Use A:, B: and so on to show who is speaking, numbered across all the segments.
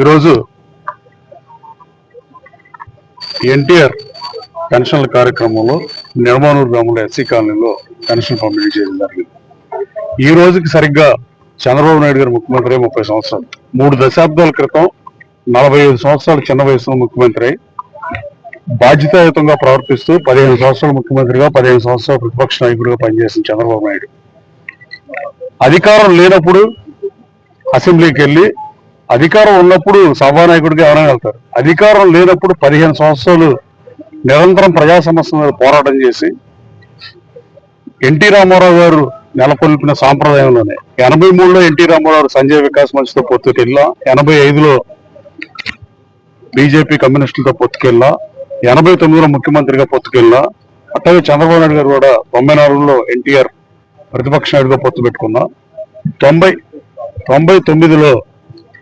A: ఈరోజు ఎన్టీఆర్ పెన్షన్ల కార్యక్రమంలో నిర్మాణూరు గ్రామంలో ఎస్సీ కాలనీలో పెన్షన్ పంపిణీ చేయడం జరిగింది. ఈ రోజుకి సరిగ్గా చంద్రబాబు నాయుడు గారు ముఖ్యమంత్రి ముప్పై సంవత్సరాలు. మూడు దశాబ్దాల క్రితం నలభై ఐదు సంవత్సరాలు చిన్న వయసులో ముఖ్యమంత్రి బాధ్యతాయుతంగా ప్రవర్తిస్తూ పదిహేను సంవత్సరాలు ముఖ్యమంత్రిగా పదిహేను సంవత్సరాలు ప్రతిపక్ష నాయకుడిగా పనిచేసిన చంద్రబాబు నాయుడు. అధికారం లేనప్పుడు అసెంబ్లీకి వెళ్ళి అధికారం ఉన్నప్పుడు సభానాయకుడిగా ఎవరైనా వెళ్తారు. అధికారం లేనప్పుడు పదిహేను సంవత్సరాలు నిరంతరం ప్రజా సమస్యల మీద పోరాటం చేసి ఎన్టీ రామారావు గారు నెలకొల్పిన సాంప్రదాయంలోనే ఎనభై మూడులో ఎన్టీ రామారావు సంజయ్ వికాస్ మంచితో పొత్తుకెళ్ళా ఎనభై ఐదులో బీజేపీ కమ్యూనిస్టులతో పొత్తుకెళ్ళా ఎనభై తొమ్మిదిలో ముఖ్యమంత్రిగా పొత్తుకెళ్ళా అట్లాగే చంద్రబాబు నాయుడు గారు కూడా తొంభై నాలుగులో ఎన్టీఆర్ ప్రతిపక్ష నాయుడుగా పొత్తు పెట్టుకున్నా. తొంభై తొంభై తొమ్మిదిలో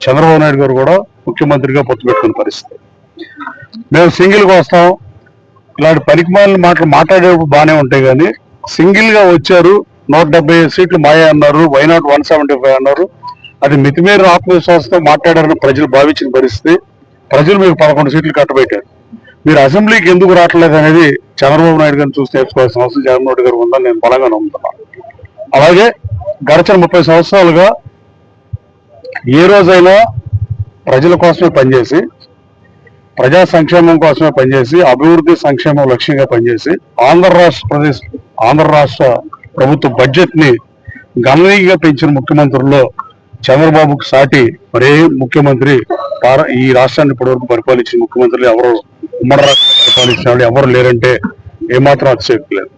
A: చంద్రబాబు నాయుడు గారు కూడా ముఖ్యమంత్రిగా పొత్తు పెట్టుకున్న పరిస్థితి. మేము సింగిల్గా వస్తాం. ఇలాంటి పనికిమాలిన మాటలు మాట్లాడేటప్పుడు బాగానే ఉంటాయి కానీ సింగిల్గా వచ్చారు నూట డెబ్బై సీట్లు మాయ అన్నారు వైనాట్ వన్ సెవెంటీ ఫైవ్ అన్నారు. అది మితిమీరిన ఆత్మవిశ్వాసంతో మాట్లాడారని ప్రజలు భావించిన పరిస్థితి. ప్రజలు మీకు పదకొండు సీట్లు కట్టబెట్టారు మీరు అసెంబ్లీకి ఎందుకు రావట్లేదు అనేది చంద్రబాబు నాయుడు గారిని చూసి నేర్చుకోవాల్సిన అవసరం జగన్మోహన్ గారు ఉందని నేను బలంగా నమ్ముతున్నాను. అలాగే గడిచిన ముప్పై సంవత్సరాలుగా ఏ రోజైనా ప్రజల కోసమే పనిచేసి ప్రజా సంక్షేమం కోసమే పనిచేసి అభివృద్ధి సంక్షేమం లక్ష్యంగా పనిచేసి ఆంధ్ర రాష్ట్ర ప్రదేశ్ ఆంధ్ర రాష్ట్ర ప్రభుత్వ బడ్జెట్ని గణనీయంగా పెంచిన ముఖ్యమంత్రుల్లో చంద్రబాబుకు సాటి మరే ముఖ్యమంత్రి ఈ రాష్ట్రాన్ని ఇప్పటివరకు పరిపాలించిన ముఖ్యమంత్రులు ఎవరు? ఉమ్మడి రాష్ట్రం పరిపాలించిన వాళ్ళు ఎవరు లేరంటే ఏమాత్రం అతిశక్తి లేదు.